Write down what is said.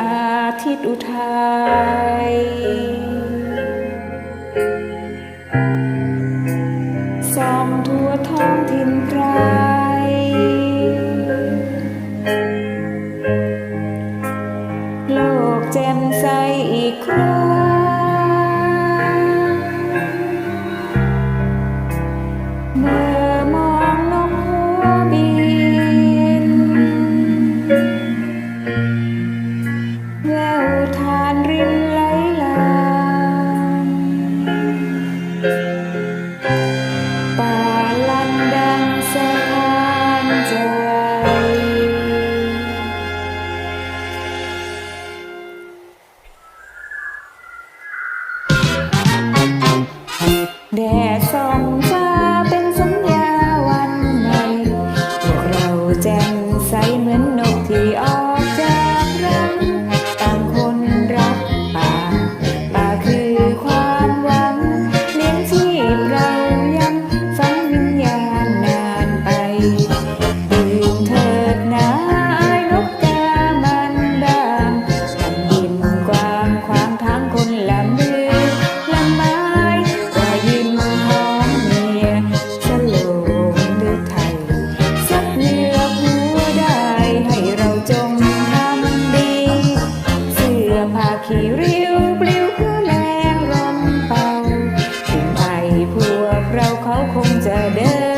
อาทิตย์อุทัยซ้อมทั่วท้องถิ่นไกลโลกแจ่มใสอีกครั้ง แดดส่องฟ้าเป็นสัญญาวันใหม่พวกเราแจ่มใสเหมือนนกที่ออกจากรังต่างคนรักป่า ป่าคือความหวังเลี้ยงชีพเรายังฝังวิญญาณนานไปตื่นเถิดนะไอ้นกกามันดางแผ่นดินกว้างขวามทางคนละ ขี้ริ้วปลิวคือแรงลมเป่าถึงไปพวกเราเขาคงจะเดิน